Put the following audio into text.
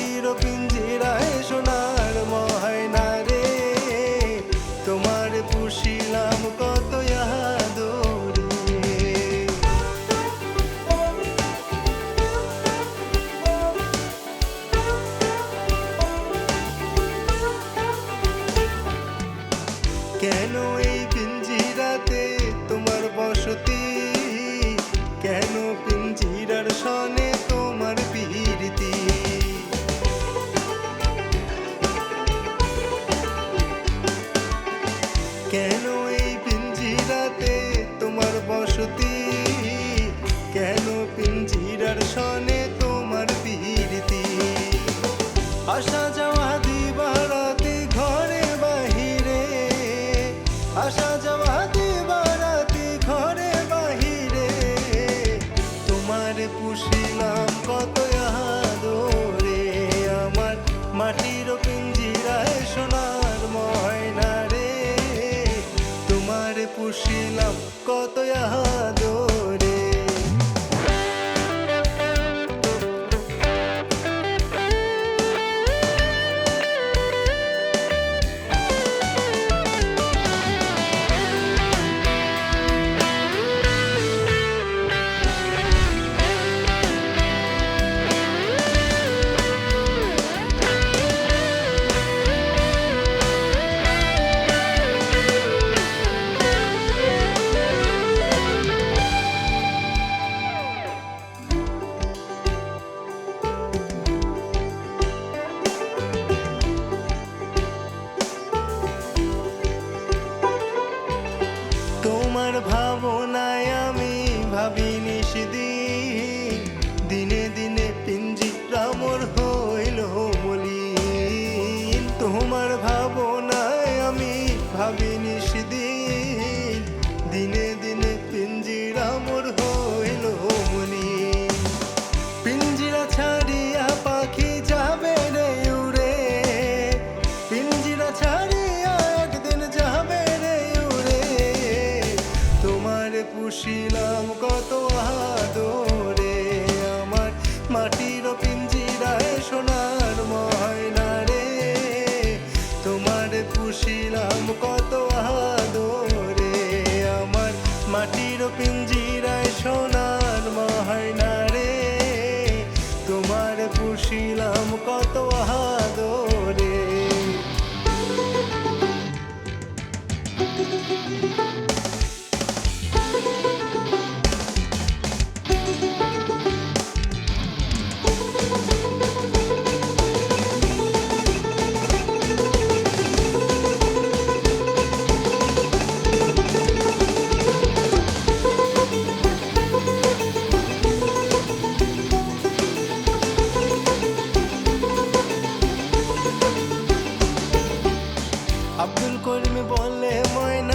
মাটির পিঞ্জিরায় que no dinle dinle Abdul Karim বলে ময়না